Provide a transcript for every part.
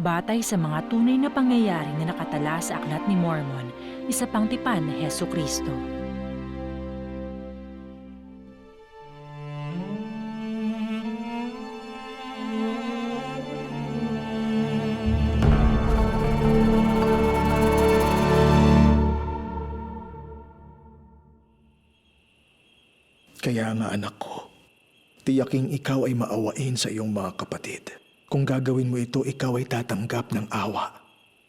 Batay sa mga tunay na pangyayari na nakatala sa Aklat ni Mormon, isa pang tipan ni Heso Kristo. Kaya nga anak ko, tiyaking ikaw ay maawain sa iyong mga kapatid. Kung gagawin mo ito, ikaw ay tatanggap ng awa.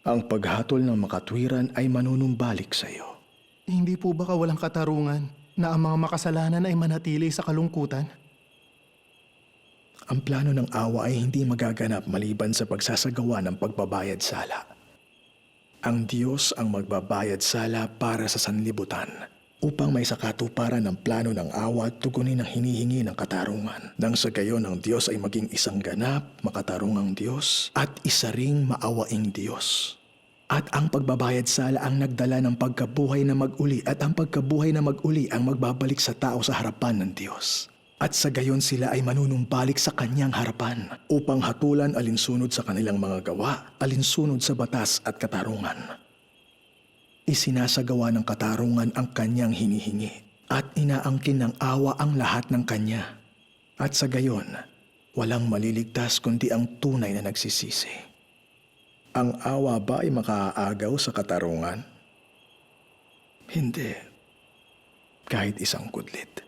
Ang paghatol ng makatwiran ay manunumbalik sa iyo. Hindi po ba walang katarungan na ang mga makasalanan ay manatili sa kalungkutan? Ang plano ng awa ay hindi magaganap maliban sa pagsasagawa ng pagbabayad sala. Ang Diyos ang magbabayad sala para sa sanlibutan upang may sakatuparan ng plano ng awa at tugunin ang hinihingi ng katarungan. Nang sa gayon ang Diyos ay maging isang ganap, makatarungang Diyos at isa ring maawaing Diyos. At ang pagbabayad sala ang nagdala ng pagkabuhay na mag-uli at ang pagkabuhay na mag-uli ang magbabalik sa tao sa harapan ng Diyos. At sa gayon sila ay manunumbalik sa kanyang harapan upang hatulan alinsunod sa kanilang mga gawa, alinsunod sa batas at katarungan. Isinasagawa ng katarungan ang kanyang hinihingi at inaangkin ng awa ang lahat ng kanya. At sa gayon, walang maliligtas kundi ang tunay na nagsisisi. Ang awa ba ay makaaagaw sa katarungan? Hindi. Kahit isang kudlit.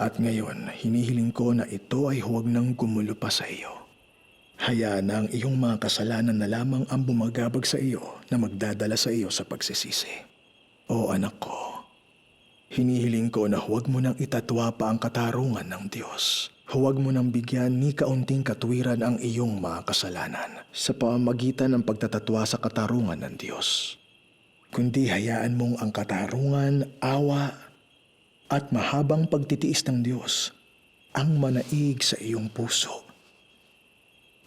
At ngayon, hinihiling ko na ito ay huwag nang gumulo pa sa iyo. Hayaan ang iyong mga kasalanan na lamang ang bumagabag sa iyo na magdadala sa iyo sa pagsisisi. O anak ko, hinihiling ko na huwag mo nang itatwa pa ang katarungan ng Diyos. Huwag mo nang bigyan ni kaunting katwiran ang iyong mga kasalanan sa pamamagitan ng pagtatatwa sa katarungan ng Diyos. Kundi hayaan mong ang katarungan, awa, at mahabang pagtitiis ng Diyos ang manaig sa iyong puso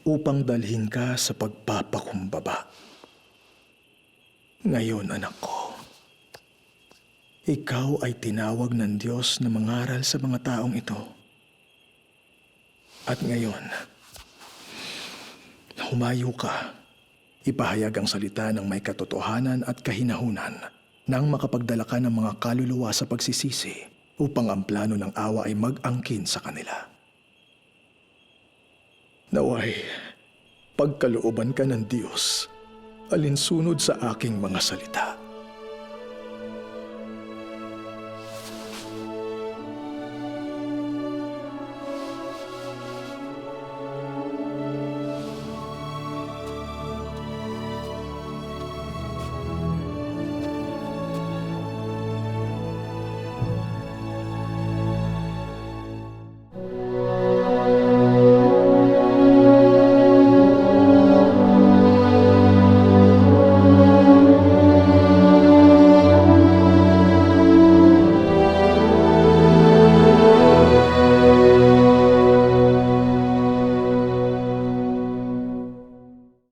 upang dalhin ka sa pagpapakumbaba. Ngayon, anak ko, ikaw ay tinawag ng Diyos na mangaral sa mga taong ito. At ngayon, humayo ka, ipahayag ang salita ng may katotohanan at kahinahunan nang makapagdala ka ng mga kaluluwa sa pagsisisi upang ang plano ng awa ay mag-angkin sa kanila. Naway, pagkalooban ka ng Diyos, alinsunod sa aking mga salita.